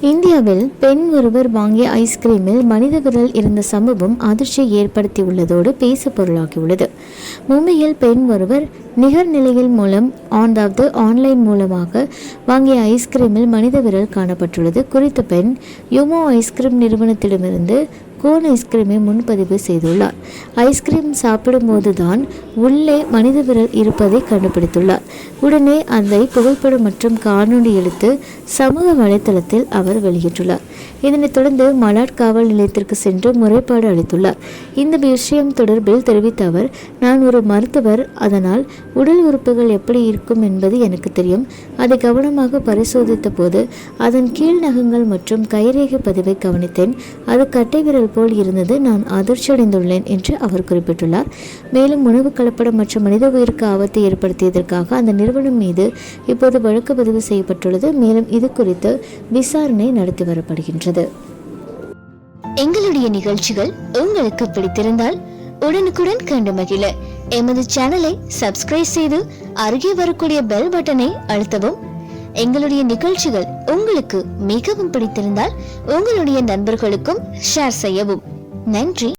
இந்தியாவில் பெண் ஒருவர் வாங்கிய ஐஸ்கிரீமில் மனித விரல் இருந்த சம்பவம் அதிர்ச்சியை ஏற்படுத்தியுள்ளதோடு பேச பொருளாகியுள்ளது மும்பையில் பெண் ஒருவர் நிகர்நிலையில் மூலம் ஆண்டாவது ஆன்லைன் மூலமாக வாங்கிய ஐஸ்கிரீமில் மனித விரல் காணப்பட்டுள்ளது. குறித்த பெண் யுமோ ஐஸ்கிரீம் நிறுவனத்திடமிருந்து கோன் ஐஸ்கிரீமை முன்பதிவு செய்துள்ளார். ஐஸ்கிரீம் சாப்பிடும்போது தான் உள்ளே மனித விரல் இருப்பதை கண்டுபிடித்துள்ளார். உடனே அதை புகைப்படம் மற்றும் காணொளி எடுத்து சமூக வலைத்தளத்தில் அவர் வெளியிட்டுள்ளார். இதனைத் தொடர்ந்து மலாட் காவல் நிலையத்திற்கு சென்று முறைப்பாடு அளித்துள்ளார். இந்த விஷயம் தொடர்பில் தெரிவித்த அவர் நான் ஒரு மருத்துவர் அதனால் உடல் உறுப்புகள் எப்படி இருக்கும் என்பது எனக்கு தெரியும். அதை கவனமாக பரிசோதித்த போது அதன் கீழ் நகங்கள் மற்றும் கைரேகை பதிவை கவனித்தேன். அது கட்டை விரல் போல் இருந்தது. நான் அதிர்ச்சியடைந்துள்ளேன் என்று அவர் குறிப்பிட்டுள்ளார். மேலும் உணவு கலப்படம் மற்றும் மனித உயிருக்கு ஆபத்தை ஏற்படுத்தியதற்காக அந்த நிறுவனம் மீது இப்போது வழக்கு பதிவு செய்யப்பட்டுள்ளது. மேலும் இது குறித்து விசாரணை நடத்தி வரப்படுகின்றது. எங்களுடைய நிகழ்ச்சிகள் உங்களுக்கு பிடித்திருந்தால் உடனுக்குடன் கண்டு மகிழ. எமது சேனலை சப்ஸ்கிரைப் செய்து அருகே வரக்கூடிய பெல் பட்டனை அழுத்தவும். எங்களுடைய நிகழ்ச்சிகள் உங்களுக்கு மிகவும் பிடித்திருந்தால் உங்களுடைய நண்பர்களுக்கும் ஷேர் செய்யவும். நன்றி.